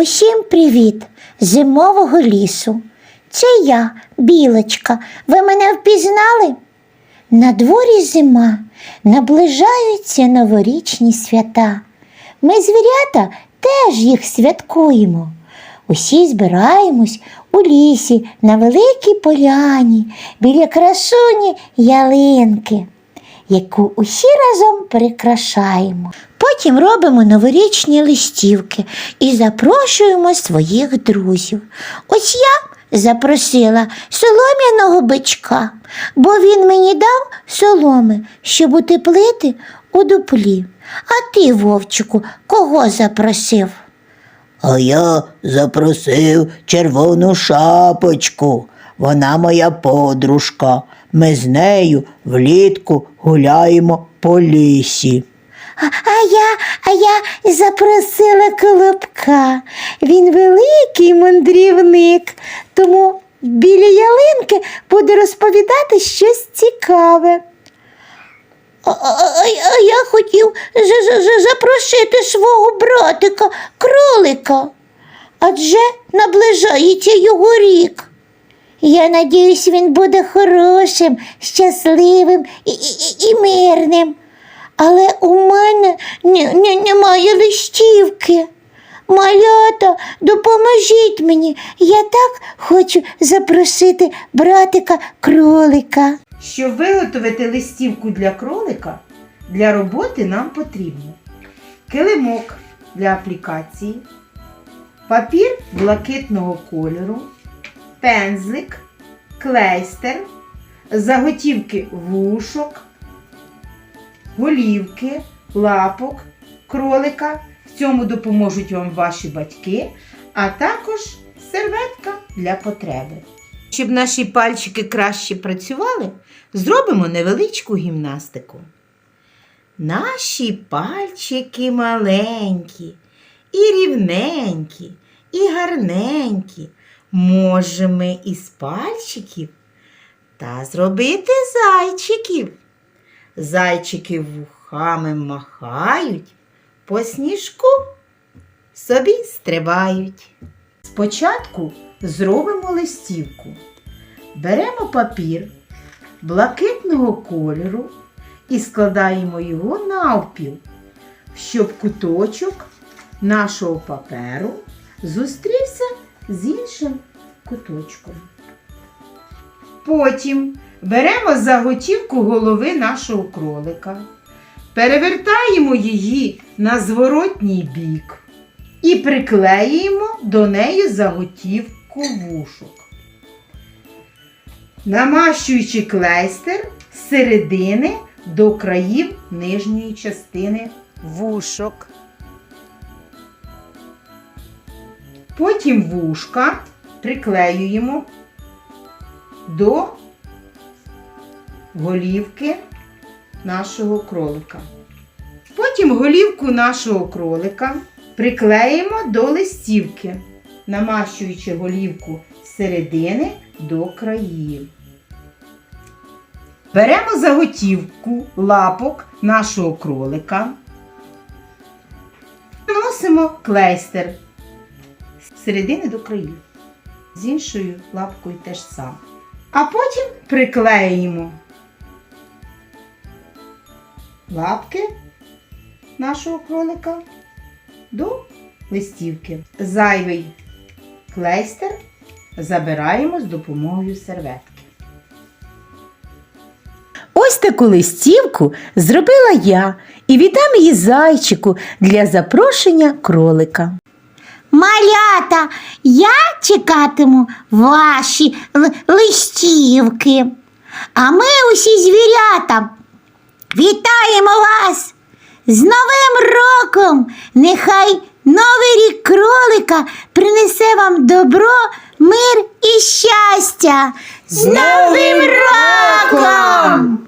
Усім привіт зимового лісу. Це я, білочка. Ви мене впізнали? На дворі зима, наближаються новорічні свята. Ми, звірята, теж їх святкуємо. Усі збираємось у лісі на великій поляні біля красуні ялинки, яку усі разом прикрашаємо. Потім робимо новорічні листівки і запрошуємо своїх друзів. Ось я запросила солом'яного бичка, бо він мені дав соломи, щоб утеплити у дуплі. А ти, вовчику, кого запросив? А я запросив червону шапочку. Вона моя подружка. Ми з нею влітку гуляємо по лісі. А, я, а я запросила колобка. Він великий мандрівник, тому біля ялинки буде розповідати щось цікаве. А, а, а, я хотів за- за- за- запросити свого братика, кролика, адже наближається його рік. Я надіюсь, він буде хорошим, щасливим і, і- і мирним. Але у мене не, не, немає листівки. Малята, допоможіть мені. Я так хочу запросити братика кролика. Щоб виготовити листівку для кролика, для роботи нам потрібно килимок для аплікації, папір блакитного кольору, пензлик, клейстер, заготівки вушок, голівки, лапок, кролика. В цьому допоможуть вам ваші батьки, а також серветка для потреби. Щоб наші пальчики краще працювали, зробимо невеличку гімнастику. Наші пальчики маленькі, і рівненькі, і гарненькі. Можемо із пальчиків та зробити зайчиків. Зайчики вухами махають, по сніжку собі стрибають. Спочатку зробимо листівку. Беремо папір блакитного кольору і складаємо його навпіл, щоб куточок нашого паперу зустрівся з іншим куточком. Потім беремо заготівку голови нашого кролика, перевертаємо її на зворотній бік і приклеюємо до неї заготівку вушок. Намащуючи клейстер з середини до країв нижньої частини вушок. Потім вушка приклеюємо до голівки нашого кролика. Потім голівку нашого кролика приклеїмо до листівки, намащуючи голівку з середини до країв. Беремо заготівку лапок нашого кролика, наносимо клейстер з середини до країв. З іншою лапкою теж саме. А потім приклеїмо лапки нашого кролика до листівки. Зайвий клейстер забираємо з допомогою серветки. Ось таку листівку зробила я і віддам її зайчику для запрошення кролика. Малята, я чекатиму ваші листівки. А ми усі звірята вітаємо вас з Новим роком! Нехай новий рік кролика принесе вам добро, мир і щастя. З Новим роком!